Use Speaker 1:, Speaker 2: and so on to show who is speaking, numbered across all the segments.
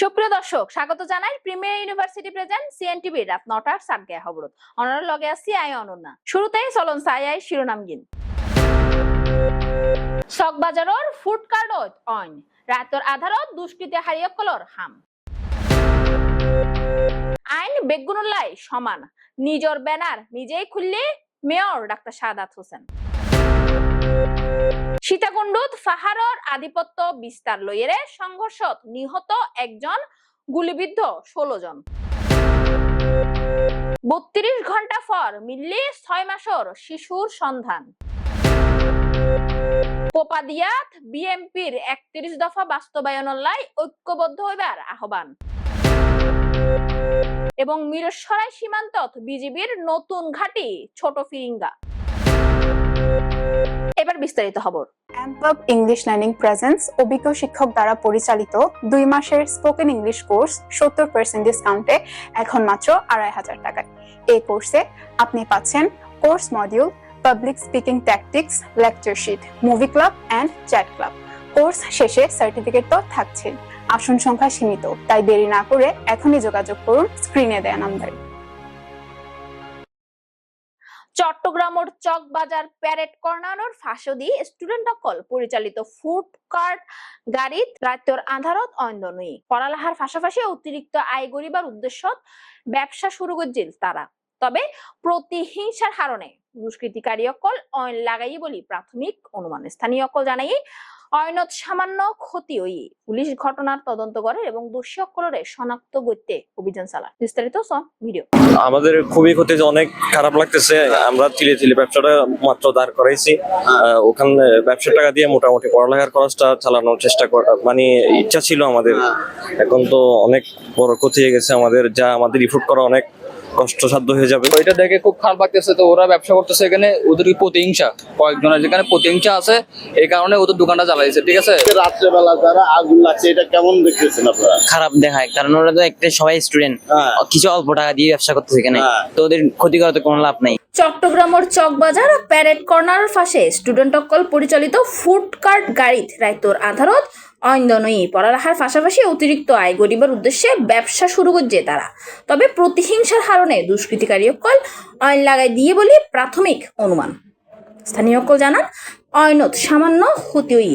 Speaker 1: সুপ্রিয় দর্শক, স্বাগত জানাই প্রিমিয়ার ইউনিভার্সিটি প্রেজেন্ট সিএনটিভি রাত নটার সাতগে খবরত। অনার লগে আছি আই অনন্যা। শুরুতেই চলন চাই আই শিরোনাম গিন। চকবাজাৰৰ ফুড কাৰ্ডত অইন। ৰাতৰ আধাৰত দুষ্কৃতি হাৰিয়কলৰ হাম। আইন বেগুনুল্লাই সমান। নিজর ব্যানার নিজেই খুললে মেয়র ডাক্তার সাদাত হোসেন। সীতাকুণ্ডত ফাহারর আধিপত্য বিস্তার লইয়েরে সংঘর্ষত নিহত একজন গুলিবিদ্ধ ষোলো জন। বত্রিশ ঘণ্টা পর মিললি ছয় মাসর শিশুর সন্ধান। পোপাদিয়াত বিএমপির একত্রিশ দফা বাস্তবায়নলাই ঐক্যবদ্ধ হইবার আহ্বান। এবং মিরসরাই সীমান্তত বিজিবির নতুন ঘাঁটি ছোট ফিরিঙ্গা। এবার বিস্তারিত খবর
Speaker 2: অ্যাম্পব ইংলিশ লার্নিং প্রেজেন্স অভিজ্ঞ শিক্ষক দ্বারা পরিচালিত দুই মাসের স্পোকেন ইংলিশ কোর্স সত্তর পার্সেন্ট ডিসকাউন্টে এখন মাত্র আড়াই হাজার টাকায়। এই কোর্সে আপনি পাচ্ছেন course module public speaking tactics lecture sheet movie club and chat club course শেষে সার্টিফিকেট তো থাকছে আসন সংখ্যা সীমিত, তাই দেরি না করে এখনই যোগাযোগ করুন স্ক্রিনে দেয়া নাম্বারে
Speaker 1: চট্টগ্রামের চকবাজার প্যারেড কর্নানোর ফাঁসদি স্টুডেন্ট অকল পরিচালিত ফুড কার্ট গাড়িত রাত্যর আধারত অন্দনই পড়ালেখার পাশাপাশি অতিরিক্ত আয় গরিবার উদ্দেশ্য ব্যবসা শুরু করছিল তারা। তবে প্রতিহিংসার হারণে দুষ্কৃতিকারী অকল অন লাগাই বলি প্রাথমিক অনুমান। স্থানীয় অকল জানাই অয়নত সামান্য ক্ষতি হই পুলিশ ঘটনার তদন্ত করে এবং দোষী অকলরে শনাক্ত করতে অভিযান চালায়। বিস্তারিত ভিডিও।
Speaker 3: আমাদের খুবই ক্ষতি অনেক খারাপ লাগতেছে। আমরা তিলে তিলে ব্যবসাটা মাত্র দাঁড় করাইছি। ওখানে ব্যবসা টাকা দিয়ে মোটামুটি পড়ালেখার খরচটা চালানোর চেষ্টা করা মানে ইচ্ছা ছিল আমাদের। এখন তো অনেক বড় ক্ষতি হয়ে গেছে আমাদের। যা আমাদের রিপোর্ট করা অনেক কষ্টসাধ্য হয়ে যাবে।
Speaker 4: ওইটা দেখে খুব খারাপ লাগতেছে। তো ওরা ব্যবসা করতেছে এখানে ওদের প্রতিহিংসা? কয়েকজনের যেখানে প্রতিহিংসা আছে এই কারণে ওদের দোকানটা জ্বালাইছে ঠিক আছে?
Speaker 5: রাত্রেবেলা যারা আগুন লাগছে এটা কেমন দেখতেছেন আপনারা?
Speaker 6: খারাপ দেখায় কারণ ওরা তো একটা সবাই স্টুডেন্ট
Speaker 5: হ্যাঁ।
Speaker 6: কিছু অল্প টাকা দিয়ে ব্যবসা করতেছে এখানে।
Speaker 5: হ্যাঁ।
Speaker 6: তো ওদের ক্ষতি করার তো কোনো লাভ নাই।
Speaker 1: চট্টগ্রামের চকবাজার প্যারেড কর্নার ফাঁসে স্টুডেন্ট অকল পরিচালিত ফুড কার্ট গাড়িত রাইতর আধারত অইন্দনই পড়ালেখার পাশাপাশি অতিরিক্ত আয় গরিবের উদ্দেশ্যে ব্যবসা শুরু করছে তারা। তবে প্রতিহিংসার হারণে দুষ্কৃতিকারী অকল অইন লাগাই দিয়ে বলি প্রাথমিক অনুমান। স্থানীয় অকল জানান অইনত সামান্য ক্ষতিই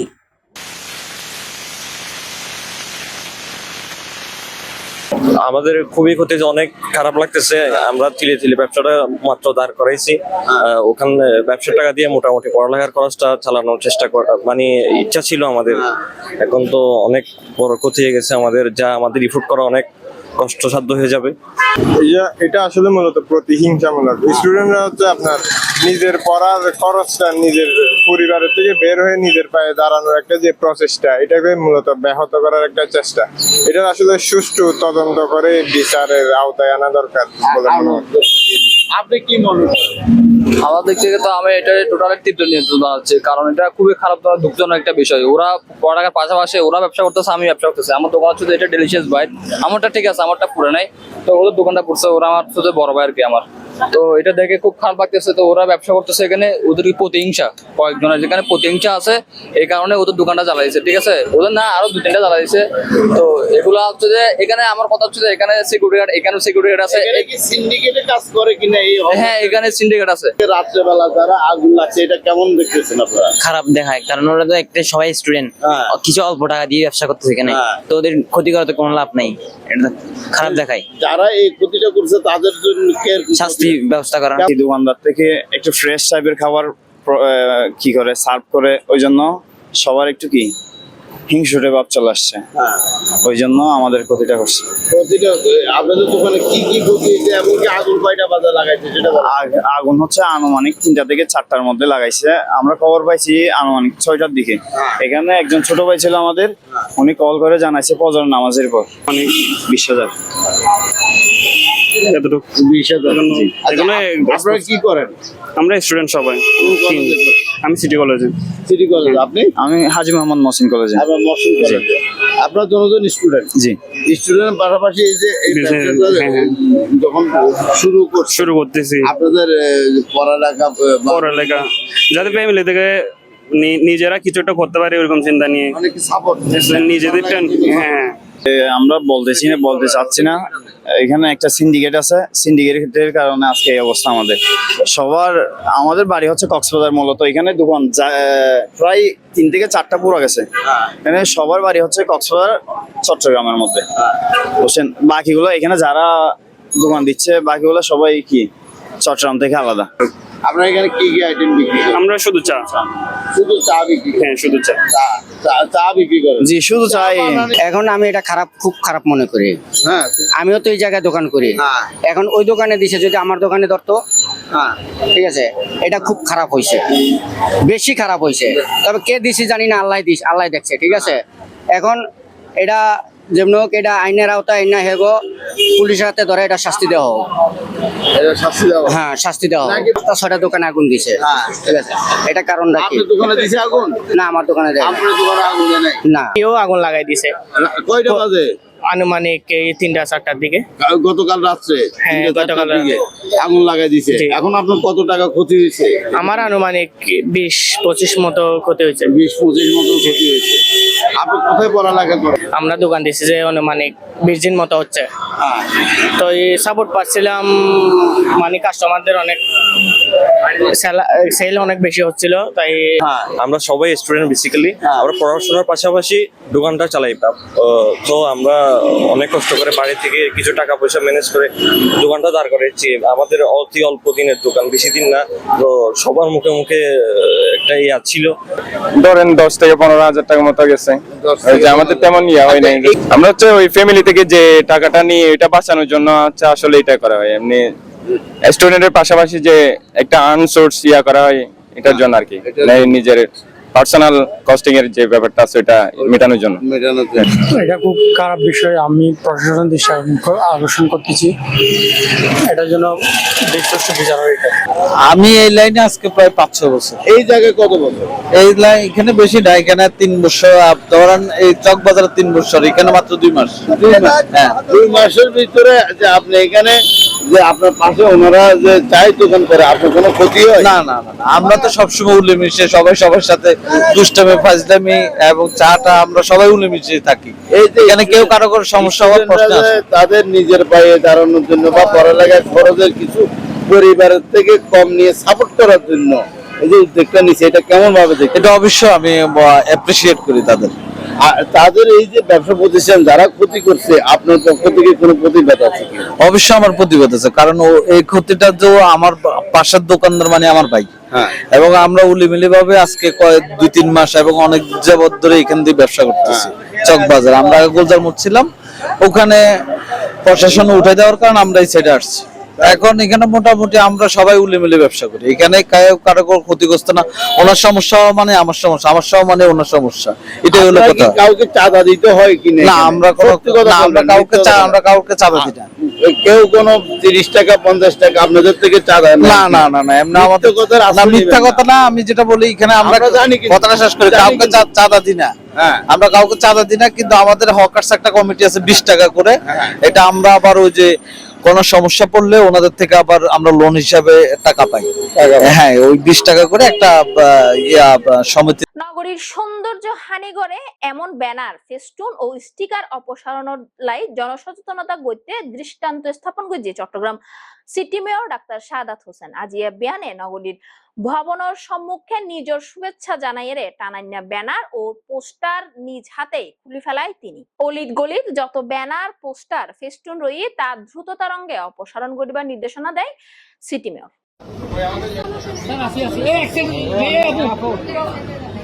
Speaker 3: আমাদের খুবই ক্ষতি যে অনেক খারাপ লাগতেছে। আমরা তিলে তিলে ব্যবসাটা মাত্র দাঁড় করাইছি। ওখানে ব্যবসা টাকা দিয়ে মোটামুটি পড়ালেখার খরচটা চালানোর চেষ্টা করা মানে ইচ্ছা ছিল আমাদের। এখন তো অনেক বড় ক্ষতি হয়ে গেছে আমাদের। যা আমাদের রিফোর্ট করা অনেক কষ্টসাধ্য হয়ে যাবে।
Speaker 7: এটা আসলে মূলত প্রতিহিংসামূলক। স্টুডেন্টরা হচ্ছে আপনার নিজের পড়ার খরচটা নিজের পরিবারের থেকে বের হয়ে নিজের পায়ে দাঁড়ানোর একটা যে প্রচেষ্টা, এটাকে মূলত ব্যাহত করার একটা চেষ্টা। এটা আসলে সুষ্ঠু তদন্ত করে বিচারের আওতায় আনা দরকার বলে মনে হয়।
Speaker 5: আপনি কি মনে করেন?
Speaker 4: আমার দিক থেকে তো আমি এটা টোটাল তীব্র নিয়ন্ত্রণ হচ্ছে। কারণ এটা খুবই খারাপ দুঃখজনক একটা বিষয়। ওরা পড়ালেখার পাশাপাশি ওরা ব্যবসা করতেছে আমি ব্যবসা করতেছি। আমার দোকান যে এটা ডেলিশিয়াস বাইট আমারটা ঠিক আছে আমারটা পুরো নাই। তো ওদের দোকানটা পড়ছে ওরা আমার শুধু বড় ভাই আর কি আমার। তো এটা দেখে খুব খারাপ লাগতেছে। তো ওরা ব্যবসা করতেছে এখানে ওদের প্রতিহিংসা? কয়েকজনের যেখানে প্রতিহিংসা আছে এই কারণে ওদের দোকানটা জ্বালাইছে ঠিক আছে? ওদের না আরও দু তিনটা জ্বালাইছে তো এগুলো হচ্ছে যে এখানে আমার কথা হচ্ছে যে এখানে সিকিউরিটি গার্ড এখানে সিকিউরিটি গার্ড আছে।
Speaker 5: সিন্ডিকেটে কাজ করে কিনা? এই
Speaker 4: হ্যাঁ এখানে সিন্ডিকেট আছে।
Speaker 5: রাত্রেবেলা যারা আগুন লাগছে এটা কেমন দেখতেছেন আপনারা?
Speaker 6: খারাপ দেখায় কারণ ওরা তো একটা সবাই স্টুডেন্ট
Speaker 5: হ্যাঁ।
Speaker 6: কিছু অল্প টাকা দিয়ে ব্যবসা করতেছে এখানে।
Speaker 5: হ্যাঁ।
Speaker 6: তো ওদের ক্ষতি তো কোনো লাভ নাই। এটা খারাপ দেখায়।
Speaker 5: যারা এই ক্ষতিটা করছে তাদের জন্য কে
Speaker 6: শাস্তি ব্যবস্থা করা।
Speaker 8: এই দোকানদার থেকে একটু ফ্রেশ টাইপের খাবার আহ, কি করে সার্ভ করে ওই জন্য সবার একটু কি? হিংসুটে ভাব চলে আসছে।
Speaker 5: হ্যাঁ।
Speaker 8: ওই জন্য আমাদের ক্ষতিটা করছে।
Speaker 5: আপনাদের দোকানে কি কি ক্ষতি এমনকি আগুন কয়টা বাজে লাগাইছে সেটা
Speaker 8: আগুন হচ্ছে আনুমানিক তিনটা থেকে চারটার মধ্যে লাগাইছে। আমরা খবর পাইছি আনুমানিক ছয়টার দিকে। এখানে একজন ছোট ভাই ছিল আমাদের উনি কল করে জানাইছে ফজর নামাজের পর। অনেক বিশ হাজার।
Speaker 5: আচ্ছা, আপনারা কি করেন?
Speaker 9: আমরা স্টুডেন্ট সবাই। আমি সিটি কলেজে।
Speaker 5: City college. আপনি?
Speaker 8: আমি হাজি মোহাম্মদ মহসিন কলেজে।
Speaker 5: আপনার স্টুডেন্ট
Speaker 8: জি।
Speaker 5: স্টুডেন্ট পাশাপাশি এই যে এই
Speaker 9: হ্যাঁ, হ্যাঁ।
Speaker 5: যখন শুরু
Speaker 9: শুরু করতেছি।
Speaker 5: আপনাদের পড়ালেখা
Speaker 9: পড়ালেখা। যাতে ফ্যামিলি থেকে নি- নিজেরা কিছু একটা করতে পারে ওরকম চিন্তা নিয়ে।
Speaker 5: সাপোর্ট
Speaker 9: নিজেদের হ্যাঁ।
Speaker 8: আমরা বলতেছি না, বলতে চাচ্ছি না। এখানে একটা সিন্ডিকেট আছে। সিন্ডিকেটের কারণে আজকে এই অবস্থা আমাদের। সবার, আমাদের বাড়ি হচ্ছে কক্সবাজার মূলত। এখানে দোকান প্রায় তিন থেকে চারটা পুরো গেছে। এখানে সবার বাড়ি হচ্ছে কক্সবাজার, চট্টগ্রামের মধ্যে। বুঝছেন? বাকিগুলো এখানে যারা দোকান দিচ্ছে, বাকিগুলো সবাই কি? চট্টগ্রাম থেকে আলাদা।
Speaker 5: আপনার এখানে কি কি আইটেম বিক্রি করেন?
Speaker 9: আমরা শুধু চা।
Speaker 5: শুধু চা বিক্রি
Speaker 9: হ্যাঁ শুধু চা।
Speaker 5: চা চা- চা বিক্রি করেন?
Speaker 8: জি শুধু চাই
Speaker 10: এখন আমি এটা খারাপ খুব খারাপ মনে করি।
Speaker 5: হ্যাঁ।
Speaker 10: আমিও তো এই জায়গায় দোকান করি।
Speaker 5: হ্যাঁ।
Speaker 10: এখন ওই দোকানে দিছে যদি আমার দোকানে ধরতো
Speaker 5: হ্যাঁ।
Speaker 10: ঠিক আছে এটা খুব খারাপ হয়েছে বেশি খারাপ হয়েছে তবে কে দিছি জানি না আল্লাহ দিস আল্লাহ দেখছে ঠিক আছে? এখন এটা যেমন হোক এটা আইনের আওতায় আইনা হেগো পুলিশের হাতে ধরে এটা শাস্তি দেওয়া হোক।
Speaker 5: শাস্তি দেওয়া
Speaker 10: হ্যাঁ শাস্তি দেওয়া হোক। ছয়টা দোকানে আগুন দিছে।
Speaker 5: হ্যাঁ।
Speaker 10: ঠিক আছে? এটা কারণটা কি?
Speaker 5: দোকানে দিছে আগুন?
Speaker 10: না আমার দোকানে দেয়
Speaker 5: আপনার দোকানে আগুন দেয়
Speaker 10: না।
Speaker 9: কেউ আগুন লাগাই দিছে।
Speaker 5: কয়টা বাজে?
Speaker 9: আনুমানিক এই তিনটা চারটার দিকে।
Speaker 5: গতকাল রাত্রে
Speaker 9: হ্যাঁ, গতকাল
Speaker 5: দিকে আগুন লাগাই দিছে। এখন আপনার কত টাকা ক্ষতি হয়েছে?
Speaker 9: আমার আনুমানিক বিশ পঁচিশ মতো ক্ষতি হয়েছে।
Speaker 5: বিশ পঁচিশ মতো ক্ষতি হয়েছে। আপনি কোথায় পড়ালেখা করেন?
Speaker 9: আমরা দোকান দিচ্ছি যে আনুমানিক বিশ দিন মতো হচ্ছে।
Speaker 5: হ্যাঁ।
Speaker 9: তো এই সাপোর্ট পাচ্ছিলাম মানে কাস্টমারদের অনেক সেল অনেক বেশি হচ্ছিল তাই
Speaker 5: হ্যাঁ।
Speaker 3: আমরা সবাই স্টুডেন্ট বেসিক্যালি আমরা পড়াশোনার পাশাপাশি দোকানটা চালাই। আহ, তো আমরা অনেক কষ্ট করে বাড়ি থেকে কিছু টাকা পয়সা ম্যানেজ করে দোকানটা দাঁড় করেছি আমাদের অতি অল্প দিনের দোকান বেশি দিন না। তো সবার মুখে মুখে একটা ইয়া ছিল।
Speaker 7: ধরেন দশ থেকে পনেরো হাজার টাকা মতো গেছে। আমাদের তেমন ইয়া হয় নাই। আমরা হচ্ছে ওই ফ্যামিলি থেকে যে টাকাটা নিয়ে এটা বাঁচানোর জন্য হচ্ছে আসলে এটা করা হয়। এমনি স্টুডেন্টের পাশাপাশি যে একটা আনসোর্স ইয়া করা হয় এটার জন্য আর কি। মানে নিজের পার্সোনাল কস্টিং এর যে ব্যাপারটা আছে ওটা মেটানোর জন্য?
Speaker 11: এটা খুব খারাপ বিষয়। আমি প্রশাসন দৃষ্টি আকর্ষণ- আকর্ষণ করতেছি। এটার জন্য বিচার হয় এটা
Speaker 12: আমি এই লাইনে আজকে প্রায় পাঁচ ছ বছর।
Speaker 5: এই জায়গায় কত বছর?
Speaker 12: এই লাইন এখানে বেশি না এখানে তিন বছর আপ- ধরেন এই চক বাজারে তিন বছর এখানে মাত্র দুই মাস? হ্যাঁ।
Speaker 5: দুই মাসের ভিতরে যে আপনি এখানে যে আপনার পাশে ওনারা যে চাই দোকান করে আপনার কোনো ক্ষতি হয়?
Speaker 12: না না আমরা তো সবসময় উল্লে মিশে সবাই সবার সাথে দুষ্টামি ফাজলামি এবং চাটা আমরা সবাই উল্লে মিশে থাকি।
Speaker 5: এই যে
Speaker 12: এখানে কেউ কারও কোনো সমস্যা হওয়ার প্রশ্ন
Speaker 5: তাদের নিজের পায়ে দাঁড়ানোর জন্য বা পড়ালেখার খরচের কিছু পরিবারের থেকে কম নিয়ে সাপোর্ট করার জন্য এই যে উদ্যোগটা নিচ্ছে এটা কেমন ভাবে দেখে
Speaker 12: এটা অবশ্যই আমি অ্যাপ্রিসিয়েট করি তাদের।
Speaker 5: তাদের এই যে ব্যবসা প্রতিষ্ঠান যারা ক্ষতি করছে আপনার পক্ষ থেকে কোনো প্রতিবাদ আছে
Speaker 12: অবশ্যই আমার প্রতিবাদ আছে কারণ ও এই ক্ষতিটা তো আমার পাশের দোকানদার মানে আমার ভাই।
Speaker 5: হ্যাঁ।
Speaker 12: এবং আমরা উলিমিলি ভাবে আজকে কয়েক দুই তিন মাস এবং অনেক যাবত ধরে এখান দিয়ে ব্যবসা করতেছি চক বাজার। আমরা গোলজার মোড় ছিলাম ওখানে প্রশাসন উঠে দেওয়ার কারণে আমরা এই সাইডে আসছি। এখন এখানে মোটামুটি আমরা সবাই উলিমিলি ব্যবসা করি। এখানে কারও কোনো ক্ষতিগ্রস্ত না। ওনার সমস্যা মানে আমার সমস্যা আমার সমস্যা মানে ওনার সমস্যা। এটাই হলো কথা।
Speaker 5: কাউকে চাঁদা দিতে হয় কি
Speaker 12: না আমরা কোনো না আমরা কাউকে আমরা কাউকে চাঁদা দিই না।
Speaker 5: কেউ কোনো তিরিশ টাকা পঞ্চাশ টাকা আপনাদের থেকে চাঁদা
Speaker 12: না না না না এমনি আমাদের
Speaker 5: কথার
Speaker 12: না মিথ্যা কথা না আমি যেটা বলি এখানে আমরা
Speaker 5: জানি।
Speaker 12: কথাটা শেষ করি কাউকে চাঁদা দিই না।
Speaker 5: হ্যাঁ।
Speaker 12: আমরা কাউকে চাঁদা দিই না কিন্তু আমাদের হকার্স একটা কমিটি আছে বিশ টাকা করে।
Speaker 5: হ্যাঁ।
Speaker 12: এটা আমরা আবার ওই যে কোন সমস্যা পড়লে ওনাদের থেকে আবার আমরা লোন হিসাবে টাকা পাই। হ্যাঁ ওই বিশ টাকা করে একটা ইয়া সমিতি
Speaker 1: নগরীর সৌন্দর্য হানি করে এমন ব্যানার, ফেস্টুন ও স্টিকার অপসারণের লাই জনসচেতনতা গইতে দৃষ্টান্ত স্থাপন করছে Chattogram city mayor doctor Sadat Hossain. আজিয়া বিয়ানে নগরীর ভবনের সম্মুখে নিজের শুভেচ্ছা জানাইয়ে টানান্যা ব্যানার ও পোস্টার নিজ হাতে খুলে ফেলায় তিনি। অলিত গলিত যত ব্যানার, পোস্টার, ফেস্টুন রয়ে তা দ্রুত তরঙ্গে অপসারণ করিবার নির্দেশনা দেয় সিটি মেয়র।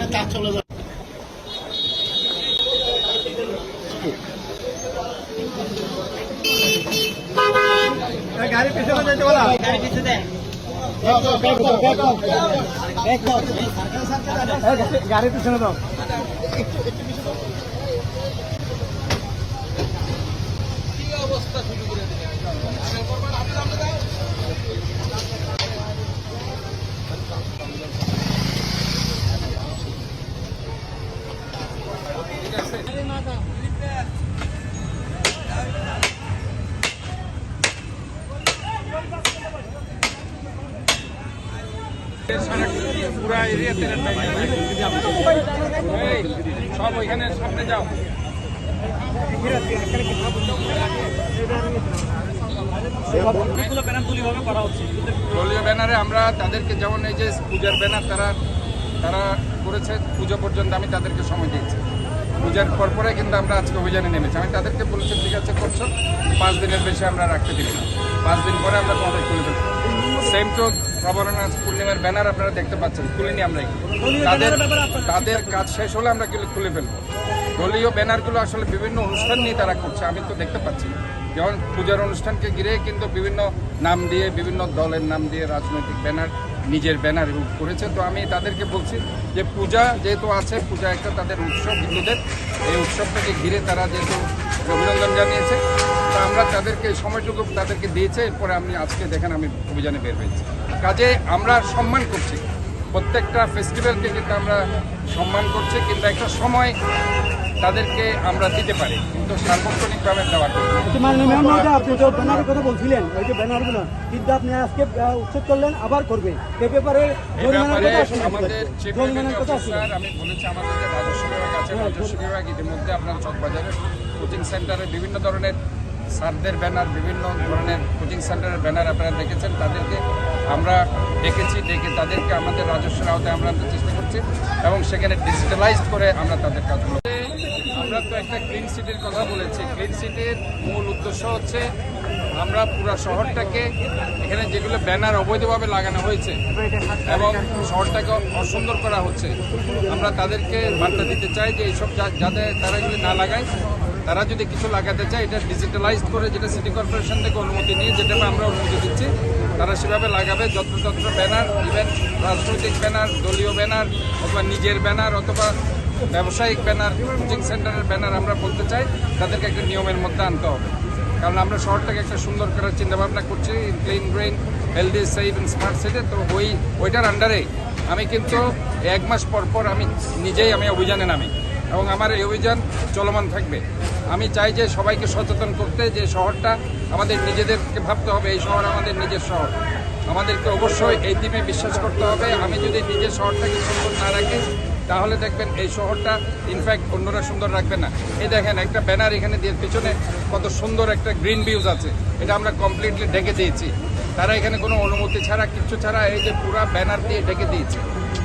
Speaker 7: কথা ছিল
Speaker 13: গাড়ি পিছনে যেতে গাড়ি পিছনে দেন। কি অবস্থা শুরু?
Speaker 7: সব ওইখানে সামনে যাও। ব্যানারে আমরা তাদেরকে যেমন এই যে পূজার ব্যানার তারা তারা করেছে, পুজো পর্যন্ত আমি তাদেরকে সময় দিয়েছি। পূজার পর পরে কিন্তু আমরা আজকে অভিযানে নেমেছি। আমি তাদেরকে বলেছি, ঠিক আছে, করছ। পাঁচ দিনের বেশি আমরা রাখতে দিই পাঁচ দিন পরে আমরা তোমাদের খুলে দেবো সেম টু শ্রাবণা পূর্ণিমার ব্যানার আপনারা দেখতে পাচ্ছেন খুলিনি আমরা তাদের তাদের কাজ শেষ হলে আমরা কিন্তু খুলে ফেলব। দলীয় ব্যানারগুলো আসলে বিভিন্ন অনুষ্ঠান নিয়ে তারা করছে আমি তো দেখতে পাচ্ছি। যেমন পূজার অনুষ্ঠানকে ঘিরে কিন্তু বিভিন্ন নাম দিয়ে বিভিন্ন দলের নাম দিয়ে রাজনৈতিক ব্যানার নিজের ব্যানার করেছে। তো আমি তাদেরকে বলছি যে পূজা যেহেতু আছে, পূজা একটা তাদের উৎসব, হিন্দুদের। এই উৎসবটাকে ঘিরে তারা যেহেতু অভিনন্দন জানিয়েছে, তো আমরা তাদেরকে সময়টুকু তাদেরকে দিয়েছে, এরপরে আমি আজকে দেখেন আমি অভিযানে বের হয়েছি। কাজে আমরা সম্মান করছি। প্রত্যেকটা ফেস্টিভ্যালকে কিন্তু আমরা সম্মান করছি, কিন্তু একটা সময় তাদেরকে আমরা দিতে পারি কিন্তু সার্বক্ষণিকভাবে দেওয়া করি
Speaker 11: আপনি ব্যানারের কথা বলছিলেন ওই যে ব্যানারগুলো কিন্তু আপনি আজকে উচ্ছেদ করলেন আবার করবে।
Speaker 7: এ ব্যাপারে আমাদের চিফ অফিসার আমি বলেছি আমাদের যে রাজস্ব বিভাগ আছে রাজস্ব বিভাগ ইতিমধ্যে আপনার চকবাজারের কোচিং সেন্টারে বিভিন্ন ধরনের স্যারদের ব্যানার বিভিন্ন ধরনের কোচিং সেন্টারের ব্যানার আপনারা দেখেছেন তাদেরকে আমরা ডেকেছি ডেকে তাদেরকে আমাদের রাজস্বের আওতায় আমরা চেষ্টা করছি এবং সেখানে ডিজিটালাইজড করে আমরা তাদের কাজগুলো আমরা তো একটা ক্লিন সিটির কথা বলেছি। ক্লিন সিটির মূল উদ্দেশ্য হচ্ছে আমরা পুরো শহরটাকে এখানে যেগুলো ব্যানার অবৈধভাবে লাগানো হয়েছে এবং শহরটাকে অসুন্দর করা হচ্ছে। আমরা তাদেরকে বার্তা দিতে চাই যে এইসব যাতে তারা এগুলি না লাগায়, তারা যদি কিছু লাগাতে চায়, এটা ডিজিটালাইজ করে যেটা সিটি কর্পোরেশন থেকে অনুমতি নিয়ে যেটা আমরা অনুমতি দিচ্ছি, তারা সেভাবে লাগাবে। যত্রতত্র ব্যানার ইভেন রাজনৈতিক ব্যানার দলীয় ব্যানার অথবা নিজের ব্যানার অথবা ব্যবসায়িক ব্যানার কোচিং সেন্টারের ব্যানার আমরা বলতে চাই, তাদেরকে একটা নিয়মের মধ্যে আনতে হবে। কারণ আমরা শহরটাকে একটা সুন্দর করার চিন্তা ভাবনা করছি clean green healthy safe and smart city তো ওই, ওইটার আন্ডারে আমি কিন্তু এক মাস পর পর আমি নিজেই আমি অভিযানে নামি এবং আমার এই অভিযান চলমান থাকবে। আমি চাই যে সবাইকে সচেতন করতে যে শহরটা আমাদের নিজেদেরকে ভাবতে হবে, এই শহর আমাদের নিজের শহর। আমাদেরকে অবশ্যই এই দিনে বিশ্বাস করতে হবে। আমি যদি নিজের শহরটাকে সুন্দর না রাখি তাহলে দেখবেন এই শহরটা ইনফ্যাক্ট অন্যরা সুন্দর রাখবে না। এই দেখেন, একটা ব্যানার এখানে দিয়ে পেছনে কত সুন্দর একটা গ্রিন ভিউজ আছে। এটা আমরা কমপ্লিটলি ঢেকে দিয়েছি। তারা এখানে কোনো অনুমতি ছাড়া কিছু ছাড়া এই যে পুরা ব্যানার দিয়ে ঢেকে দিয়েছে।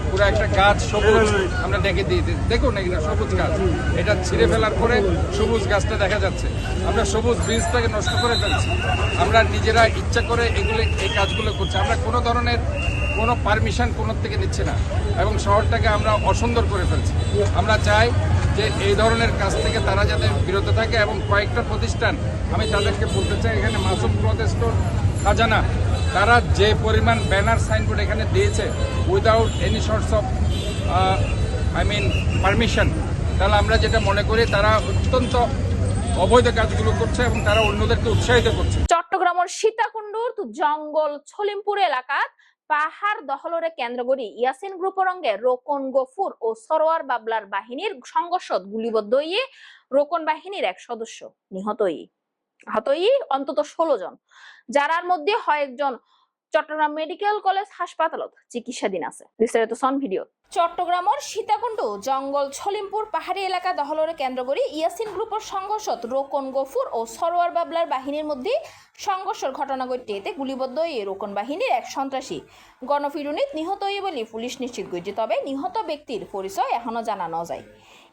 Speaker 7: পুরো একটা গাছ সবুজ আমরা ডেকে দিয়েছি। দেখুন এগুলো সবুজ গাছ। এটা ছিঁড়ে ফেলার পরে সবুজ গাছটা দেখা যাচ্ছে। আমরা সবুজ ব্রিজটাকে নষ্ট করে ফেলছি। আমরা নিজেরা ইচ্ছা করে এগুলো, এই কাজগুলো করছি। আমরা কোনো ধরনের কোনো পারমিশন কোনো থেকে নিচ্ছি না। এবং শহরটাকে আমরা অসুন্দর করে ফেলছি। আমরা চাই যে এই ধরনের কাজ থেকে তারা যাতে বিরত থাকে এবং কয়েকটা প্রতিষ্ঠান, আমি তাদেরকে বলতে চাই, এখানে মাসুম ক্লথ খাজানা, তারা যে পরিমাণ ব্যানার, সাইনবোর্ড এখানে দিয়েছে without any sorts of I mean permission তাহলে আমরা যেটা মনে করি, তারা অত্যন্ত অবৈধ কাজগুলো করছে এবং তারা অন্যদেরকে উৎসাহিত করছে।
Speaker 1: চট্টগ্রামের সীতাকুণ্ডুর জঙ্গল, ছলিমপুর এলাকাত পাহাড় দখলরে কেন্দ্র করি ইয়াসিন গ্রুপের অঙ্গে রোকন গফুর ও সরোয়ার বাবলার বাহিনীর সংঘর্ষত গুলিবদ্ধ হয়ে রোকন বাহিনীর এক সদস্য নিহত হতই অন্তত ষোলো জন, যারার মধ্যে হয় একজন চট্টগ্রাম মেডিকেল কলেজ হাসপাতালত চিকিৎসাধীন আছে। বিস্তারিত সন ভিডিও চট্টগ্রামের সীতাকুণ্ড, জঙ্গল ছলিমপুর পাহাড়ি এলাকা দখলরে কেন্দ্র করে ইয়াসিন গ্রুপের সংঘর্ষত রোকন গফুর ও সরোয়ার বাবলার বাহিনীর মধ্যে সংঘর্ষের ঘটনা ঘটতে এতে গুলিবদ্ধ এই রোকন বাহিনীর এক সন্ত্রাসী। গণফিরুনিত নিহত হয়ে বলে পুলিশ নিশ্চিত করেছে, তবে নিহত ব্যক্তির পরিচয় এখনও জানা ন যায়।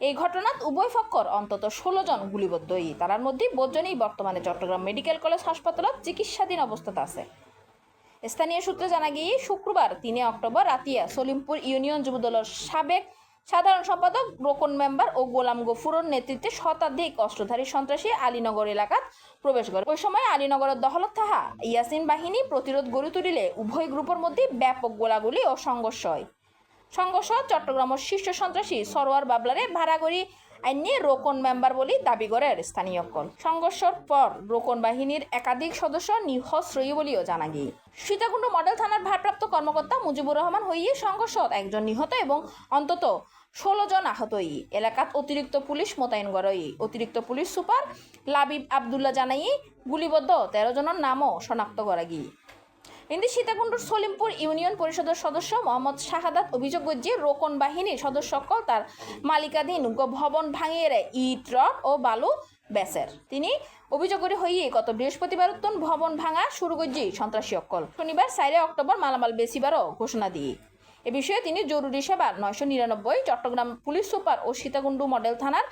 Speaker 1: এই ঘটনাত উভয় পক্ষর অন্তত ষোলো জন গুলিবদ্ধ। হই তার মধ্যে বোধজনই বর্তমানে চট্টগ্রাম মেডিকেল কলেজ হাসপাতালত চিকিৎসাধীন অবস্থাত আছে। স্থানীয় সূত্রে জানা গিয়ে শুক্রবার তিনে অক্টোবর রাতিয়া সলিমপুর ইউনিয়ন যুবদলের সাবেক সাধারণ সম্পাদক রোকন মেম্বার ও গোলাম গফুরের নেতৃত্বে শতাধিক অস্ত্রধারী সন্ত্রাসী আলীনগর এলাকাত প্রবেশ করে। ওই সময় আলীনগরের দহলত থাহা ইয়াসিন বাহিনী প্রতিরোধ গড়ে তুলিলে উভয় গ্রুপের মধ্যে ব্যাপক গোলাগুলি ও সংঘর্ষ হয়। সংঘর্ষ চট্টগ্রামের শীর্ষ সন্ত্রাসী সরোয়ার বাবলারে ভাড়াগড়ি আইনে রোকন মেম্বার বলে দাবি করে স্থানীয় কল সংঘর্ষের পর রোকন বাহিনীর একাধিক সদস্য নিহত রই বলেও জানা গিয়ে। সীতাকুণ্ড মডেল থানার ভারপ্রাপ্ত কর্মকর্তা মুজিবুর রহমান হইয়ে সংঘর্ষ একজন নিহত এবং অন্তত ষোলো জন আহত হই এলাকাত অতিরিক্ত পুলিশ মোতায়েন করই অতিরিক্ত পুলিশ সুপার লাবিব আবদুল্লাহ জানাই গুলিবদ্ধ তেরো জনের নামও শনাক্ত করা গিয়ে। কিন্তু সীতাকুণ্ডুর সলিমপুর ইউনিয়ন পরিষদের সদস্য মোহাম্মদ শাহাদাত অভিযোগ যে রোকন বাহিনীর সদস্য সকল তার মালিকাধীন ভবন ভাঙিয়ে ইট, রড ও বালু বেসের। তিনি অভিযোগ করে হইয়ে গত বৃহস্পতিবার উত্তন ভবন ভাঙা শুরু করছি সন্ত্রাসী অকল শনিবার চাইরে অক্টোবর মালামাল বেচিবারও ঘোষণা দিয়ে। এ বিষয়ে তিনি জরুরি সেবার নয়শো নিরানব্বই চট্টগ্রাম পুলিশ সুপার ও সীতাকুণ্ডু মডেল থানার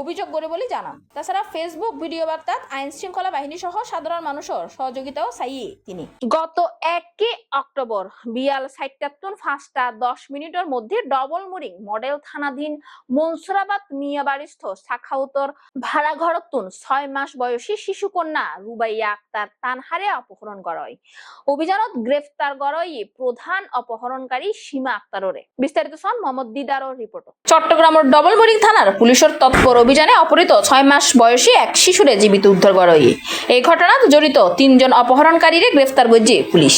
Speaker 1: অভিযোগ করে বলে জানান। তাছাড়া ফেসবুক ভিডিও বার্তাত আইন শৃঙ্খলা বাহিনী সহ সাধারণ মানুষের সহযোগিতাও চাইয়ে তিনি। গত একে অক্টোবর বিয়াল সাইটাত্তর পাঁচটা দশ মিনিটের মধ্যে ডবল মুরিং মডেল থানাধীন মনসুরাবাদ মিয়াবাড়িস্থ শাখাউতর ভাড়া ঘরতুন ছয় মাস বয়সী শিশুকন্যা রুবাইয়া আক্তার তানহারে অপহরণ করা হয় অভিযানত গ্রেফতার করা হয় প্রধান অপহরণকারী সীমা আক্তাররে। বিস্তারিত সন মোহাম্মদ দিদারর রিপোর্ট। চট্টগ্রামের ডবল মুরিং থানার পুলিশের তৎপর অভিযানে অপহৃত ছয় মাস বয়সী এক শিশুরে জীবিত উদ্ধার করা হয়। এই ঘটনাত জড়িত তিনজন অপহরণকারীরে গ্রেফতার করছে পুলিশ।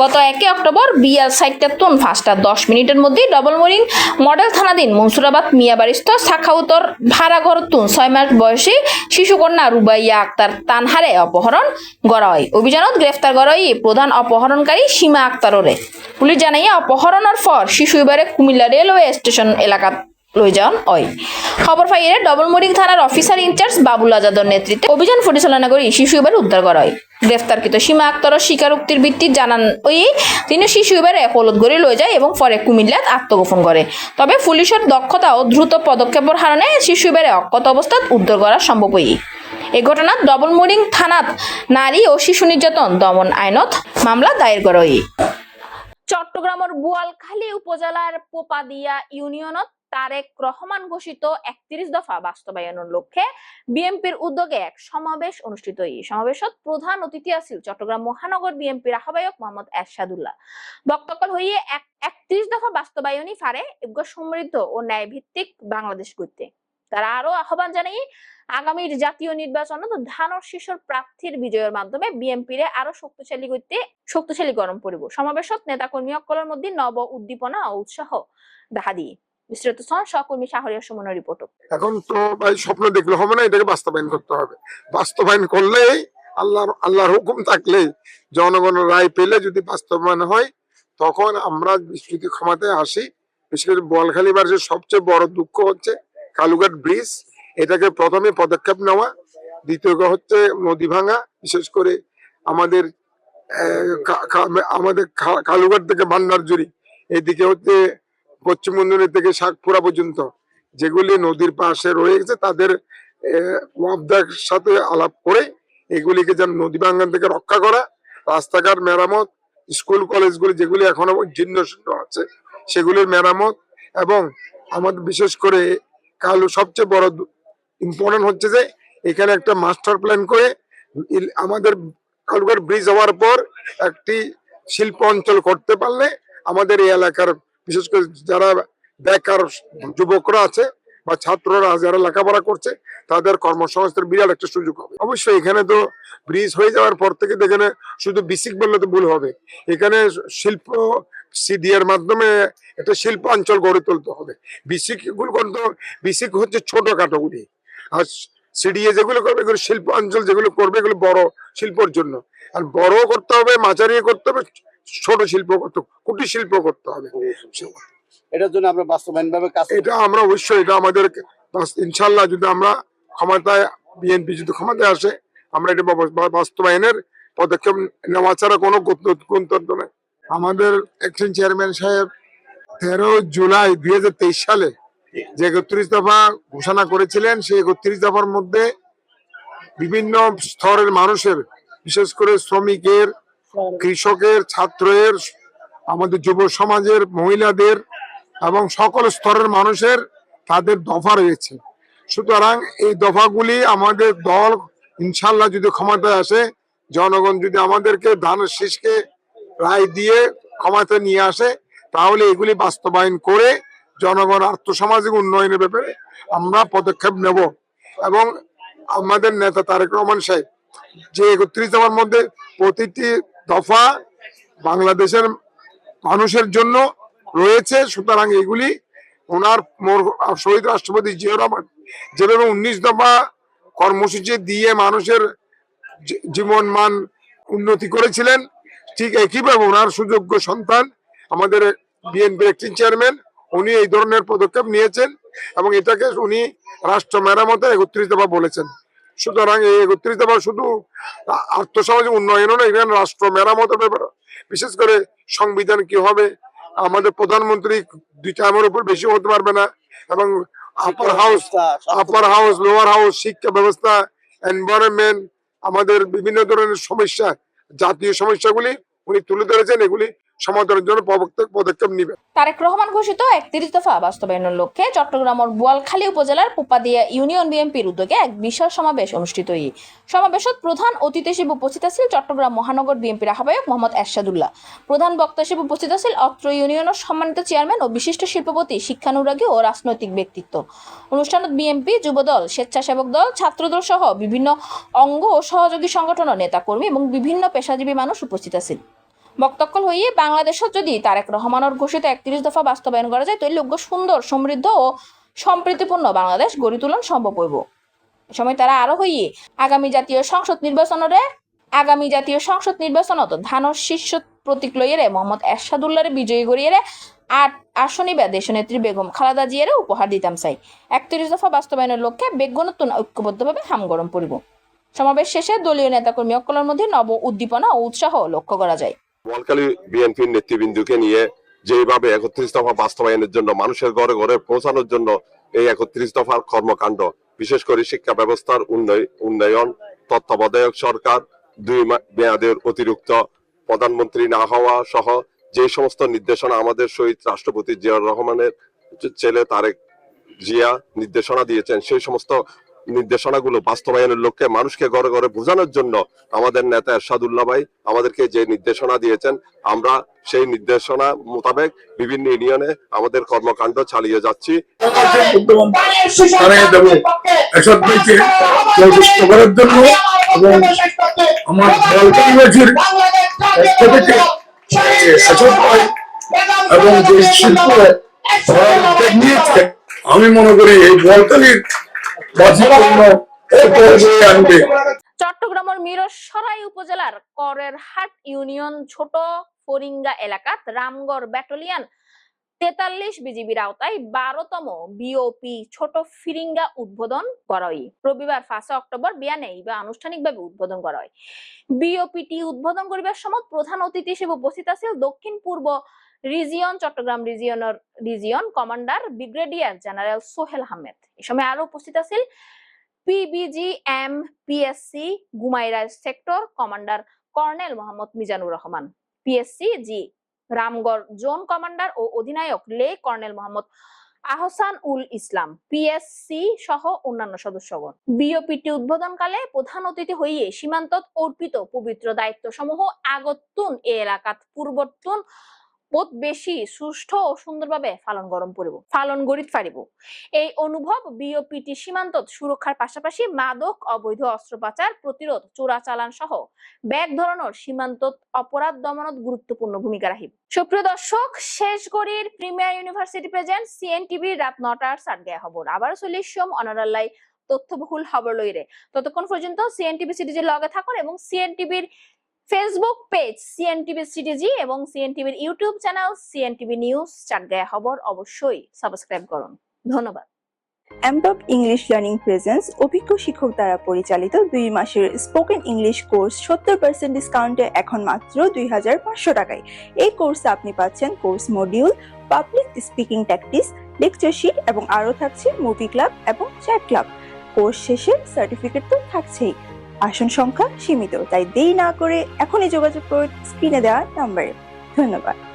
Speaker 1: গত একে অক্টোবর বিয়াল সাইটাত্তন পাঁচটা দশ মিনিটের মধ্যে ডবল মোরিং মডেল থানাধীন মনসুরাবাদ মিয়াবাড়িস্থ শাখাউতর ভাড়াঘর তুন ছয় মাস বয়সী শিশুকন্যা রুবাইয়া আক্তার তানহারে অপহরণ হয়। অভিযানত গ্রেফতার করা হয় প্রধান অপহরণকারী সীমা আক্তাররে। পুলিশ জানাইয়া অপহরণের পর শিশু এবারে কুমিল্লা রেলওয়ে স্টেশন এলাকাত লই যান হয় খবর পাইয়ে ডবল মোরিং থানার অফিসার ইনচার্জ বাবুল আজাদর নেতৃত্বে অভিযান পরিচালনা করে শিশু এবার উদ্ধার করা হয়। গ্রেফতারকৃত সীমা আক্তারের স্বীকারোক্তির ভিত্তিত জানান ওই তিনি শিশু এবারে হলুদ গড়ে লয়ে যায় এবং পরে কুমিল্লাত আত্মগোপন করে। তবে পুলিশের দক্ষতা ও দ্রুত পদক্ষেপের কারণে শিশু এবারে অক্ষত অবস্থাত উদ্ধার করা সম্ভব হই এই ঘটনাত ডবল মোরিং থানাত নারী ও শিশু নির্যাতন দমন আইনত মামলা দায়ের করা চট্টগ্রামের বুয়ালখালী উপজেলার পোপাদিয়া ইউনিয়নত তারেক রহমান ঘোষিত একত্রিশ দফা বাস্তবায়নের লক্ষ্যে বিএনপির উদ্যোগে এক সমাবেশ অনুষ্ঠিত। এই সমাবেশত প্রধান অতিথি আছিল চট্টগ্রাম মহানগর বিএনপির আহ্বায়ক মোহাম্মদ এরশাদুল্লাহ। বক্তব্য হইয়ে এক একত্রিশ দফা বাস্তবায়নই ফারে এগুলো সমৃদ্ধ ও ন্যায় ভিত্তিক বাংলাদেশ করতে তারা আরও আহ্বান জানাই আগামীর জাতীয় নির্বাচনত ধানর শিশুর প্রার্থীর বিজয়ের মাধ্যমে বিএনপিরে আরও শক্তিশালী করতে শক্তিশালী গরম পড়ব সমাবেশত নেতাকর্মী অকলের মধ্যে নব উদ্দীপনা ও উৎসাহ দেখা দিয়ে। বিস্তৃত সহ সহকর্মী শাহরিয়ার সুমনের রিপোর্ট
Speaker 14: এখন তো ভাই স্বপ্ন দেখলে হবে না, এটাকে বাস্তবায়ন করতে হবে। বাস্তবায়ন করলেই আল্লাহর আল্লাহর হুকুম থাকলে জনগণের রায় পেলে যদি বাস্তবায়ন হয়, তখন আমরা যদি ক্ষমতায় আসি। বিশেষ করে বোয়ালখালী বাড়ির সবচেয়ে বড় দুঃখ হচ্ছে কালুঘাট ব্রিজ, এটাকে প্রথমে পদক্ষেপ নেওয়া, দ্বিতীয় হচ্ছে নদী ভাঙা, বিশেষ করে আমাদের আমাদের কালুঘাট থেকে ভান্ডারজুড়ি এদিকে হচ্ছে পশ্চিম মন্দির থেকে শাকপুরা পর্যন্ত যেগুলি নদীর পাশে রয়ে গেছে তাদের আহ, ওয়াফদার সাথে আলাপ করে এগুলিকে যেন নদী ভাঙ্গন থেকে রক্ষা করা রাস্তাঘাট মেরামত স্কুল কলেজগুলি যেগুলি এখনও জীর্ণ শীর্ণ আছে সেগুলির মেরামত এবং আমাদের বিশেষ করে কালু সবচেয়ে বড় ইম্পর্টেন্ট হচ্ছে যে এখানে একটা মাস্টার প্ল্যান করে আমাদের কালুঘাট ব্রিজ হওয়ার পর একটি শিল্প অঞ্চল করতে পারলে আমাদের এই এলাকার বিশেষ করে যারা বেকার যুবকরা আছে বা ছাত্ররা যারা লেখাপড়া করছে, তাদের কর্মসংস্থানের বিরাট একটা সুযোগ হবে। অবশ্যই এখানে তো ব্রিজ হয়ে যাওয়ার পর থেকে তো এখানে শুধু বিসিক বললে তো ভুল হবে। এখানে শিল্প সিডিএর মাধ্যমে একটা শিল্প অঞ্চল গড়ে তুলতে হবে। বিসিকগুলো করতে বিসিক হচ্ছে ছোট কাটাগুলি আর সিডিএ যেগুলো করবে, এগুলো শিল্প অঞ্চল যেগুলো করবে, এগুলো বড় শিল্পর জন্য। আর বড় করতে হবে মাঝারি করতে হবে ছোট শিল্প করতে কুটির শিল্প করতে হবে।
Speaker 5: এটার জন্য আমরা বাস্তবায়ন ভাবে কাজ
Speaker 14: এটা আমরা অবশ্যই এটা আমাদের ইনশাল্লাহ যদি আমরা ক্ষমতায় বিএনপি যদি ক্ষমতায় আসে আমরা এটা বাস্তবায়নের পদক্ষেপ নেওয়া ছাড়া কোনো গন্তব্য নেই। আমাদের অ্যাকশন চেয়ারম্যান সাহেব তেরো জুলাই দুই হাজার তেইশ সালে যে একত্রিশ দফা ঘোষণা করেছিলেন সেই একত্রিশ দফার মধ্যে বিভিন্ন স্তরের মানুষের বিশেষ করে শ্রমিকের কৃষকের, ছাত্রের, আমাদের যুব সমাজের, মহিলাদের এবং সকল স্তরের মানুষের তাদের দফা রয়েছে। সুতরাং এই দফাগুলি আমাদের দল ইনশাল্লাহ যদি ক্ষমতায় আসে, জনগণ যদি আমাদেরকে ধানের শীষকে রায় দিয়ে ক্ষমতায় নিয়ে আসে, তাহলে এগুলি বাস্তবায়ন করে জনগণ আর্থসামাজিক উন্নয়নের ব্যাপারে আমরা পদক্ষেপ নেব। এবং আমাদের নেতা তারেক রহমান সাহেব যে একত্রিশ দফার মধ্যে প্রতিটি দফা বাংলাদেশের মানুষের জন্য রয়েছে, সুতরাং এগুলি ওনার শহীদ রাষ্ট্রপতি জিয়া রহমান যেভাবে উনিশ দফা কর্মসূচি দিয়ে মানুষের জীবন মান উন্নতি করেছিলেন, ঠিক একইভাবে ওনার সুযোগ্য সন্তান আমাদের বিএনপির একটি চেয়ারম্যান, উনি এই ধরনের পদক্ষেপ নিয়েছেন এবং এটাকে উনি রাষ্ট্র মেরামতের একত্রিশ দফা বলেছেন। সুতরাং এই একত্রিশ দফা শুধু আর্থসামাজিক উন্নয়নও না এখানে রাষ্ট্র মেরামতের ব্যাপারে বিশেষ করে সংবিধান কি হবে? আমাদের প্রধানমন্ত্রী দুই টাইমের উপর বেশি হতে পারবে না। এবং upper house upper house lower house শিক্ষা ব্যবস্থা এনভায়রনমেন্ট আমাদের বিভিন্ন ধরনের সমস্যা জাতীয় সমস্যাগুলি উনি তুলে ধরেছেন এগুলি সমাধানের জন্য পদক্ষেপ নিবে।
Speaker 1: তারেক রহমান ঘোষিত একত্রিশ দফা বাস্তবায়নের লক্ষ্যে চট্টগ্রামের বোয়ালখালী উপজেলার পোপাদিয়া ইউনিয়ন বিএনপির উদ্যোগে এক বিশাল সমাবেশ অনুষ্ঠিত হই সমাবেশত প্রধান অতিথি হিসেবে উপস্থিত আছিল চট্টগ্রাম মহানগর বিএনপির আহ্বায়ক মোহাম্মদ এরশাদুল্লাহ। প্রধান বক্তা হিসেবে উপস্থিত আছিল অত্র ইউনিয়নের সম্মানিত চেয়ারম্যান ও বিশিষ্ট শিল্পপতি শিক্ষানুরাগী ও রাজনৈতিক ব্যক্তিত্ব। অনুষ্ঠানত বিএনপি যুবদল, স্বেচ্ছাসেবক দল, ছাত্রদল সহ বিভিন্ন অঙ্গ ও সহযোগী সংগঠনের নেতাকর্মী এবং বিভিন্ন পেশাজীবী মানুষ উপস্থিত আছিল। বক্তব্য হইয়ে বাংলাদেশত যদি তারেক রহমানের ঘোষিত একত্রিশ দফা বাস্তবায়ন করা যায় তৈরি যোগ্য সুন্দর, সমৃদ্ধ ও সম্প্রীতিপূর্ণ বাংলাদেশ গড়ি তোলন সম্ভব হইব। সময় তারা আরও হইয়ে, আগামী জাতীয় সংসদ নির্বাচনরে আগামী জাতীয় সংসদ নির্বাচনত ধানের শীর্ষ প্রতীক লইয়েরে মোহাম্মদ এরশাদুল্লাহরে বিজয়ী গড়িয়েরে আট আসনিবা দেশনেত্রী বেগম খালাদা জিয়ারে উপহার দিতাম চাই। একত্রিশ দফা বাস্তবায়নের লক্ষ্যে বেগ নতুন ঐক্যবদ্ধভাবে হাম গরম পড়িব সমাবেশ শেষে দলীয় নেতাকর্মী অকলের মধ্যে নব উদ্দীপনা ও উৎসাহ লক্ষ্য করা যায়।
Speaker 15: বোয়ালখালী বিএনপির নেতৃবৃন্দকে নিয়ে যেভাবে একত্রিশ দফা বাস্তবায়নের জন্য, মানুষের ঘরে ঘরে পৌঁছানোর জন্য এই একত্রিশ দফার কর্মকাণ্ড, বিশেষ করে শিক্ষা ব্যবস্থার উন্নয়ন, তত্ত্বাবধায়ক সরকার, দুই মেয়াদের অতিরিক্ত প্রধানমন্ত্রী না হওয়া সহ যে সমস্ত নির্দেশনা আমাদের শহীদ রাষ্ট্রপতি জিয়াউর রহমানের ছেলে তারেক জিয়া নির্দেশনা দিয়েছেন, সেই সমস্ত নির্দেশনাগুলো বাস্তবায়নের লক্ষ্যে মানুষকে ঘরে ঘরে বোঝানোর জন্য আমাদের নেতা এরশাদুল্লাহ ভাই আমাদেরকে যে নির্দেশনা দিয়েছেন, আমরা সেই নির্দেশনা মোতাবেক বিভিন্ন ইউনিয়নে আমাদের কর্মকাণ্ড চালিয়ে যাচ্ছি।
Speaker 14: এবং আমার এবং যে শিল্প নিয়েছে আমি মনে করি এই বলকালির
Speaker 1: চট্টগ্রামের মিরসরাই উপজেলার করের হাট ইউনিয়ন ছোট ফরিঙ্গা এলাকাত রামগড় ব্যাটালিয়ন তেতাল্লিশ বিজিবির আওতায় বারোতম বিওপি ছোট ফিরিঙ্গা উদ্বোধন করা হয় রবিবার পাঁচ অক্টোবর বিয়ানে বা আনুষ্ঠানিকভাবে উদ্বোধন করা হয় বিওপিটি উদ্বোধন করিবার সময় প্রধান অতিথি হিসেবে উপস্থিত আছে দক্ষিণ পূর্ব region Chattogram রিজিয়নের region commander brigadier general Sohel Ahmed এ সময় আরও উপস্থিত আছিল PBG M PSC Guimara sector commander colonel Mohammad Mizanur Rahman PSC G Ramgarh zone commander ও অধিনায়ক লে কর্নেল মোহাম্মদ আহসান উল ইসলাম পিএসসি সহ অন্যান্য সদস্যগণ। বিওপিটি উদ্বোধনকালে প্রধান অতিথি হইয়ে সীমান্তত অর্পিত পবিত্র দায়িত্ব সমূহ এ এলাকাত পূর্বতুন বোধ বেশি সুষ্ঠু ও সুন্দরভাবে পালন গরম পড়িব পালন গড়িত পারিব। এই অনুভব বিওপিটি সীমান্তত সুরক্ষার পাশাপাশি মাদক, অবৈধ অস্ত্র পাচার প্রতিরোধ, চোরাচালান সহ ব্যাগ ধরনের সীমান্তত অপরাধ দমনত গুরুত্বপূর্ণ ভূমিকা রাখিব। সুপ্রিয় দর্শক শেষ গড়ির প্রিমিয়ার ইউনিভার্সিটি প্রেজেন্ট সিএনটিভি রাত নটার সাত দেয়া খবর। আবারও চল্লিশ সোম অনারাল্লাই তথ্যবহুল খবর লইরে। ততক্ষণ পর্যন্ত সিএনটিভি সিরিজের লগে থাকুন এবং সিএনটিভির ফেসবুক পেজ সিএনটিভি সিটিজি এবং সিএনটিভির YouTube channel CNTV news Chatgaiya খবর অবশ্যই সাবস্ক্রাইব করুন। ধন্যবাদ।
Speaker 16: অ্যাম্পব ইংলিশ লার্নিং প্রেজেন্স অভিজ্ঞ শিক্ষক দ্বারা পরিচালিত দুই মাসের স্পোকেন ইংলিশ কোর্স সত্তর পার্সেন্ট ডিসকাউন্টে এখন মাত্র দুই হাজার পাঁচশো টাকায়। এই কোর্সে আপনি পাচ্ছেন course module public speaking practice lecture sheet এবং আরও থাকছে মুভি ক্লাব এবং চ্যাট ক্লাব কোর্স শেষে সার্টিফিকেট তো থাকছেই। আসন সংখ্যা সীমিত তাই দেরি না করে এখনই যোগাযোগ করুন স্ক্রিনে দেওয়া নাম্বারে। ধন্যবাদ।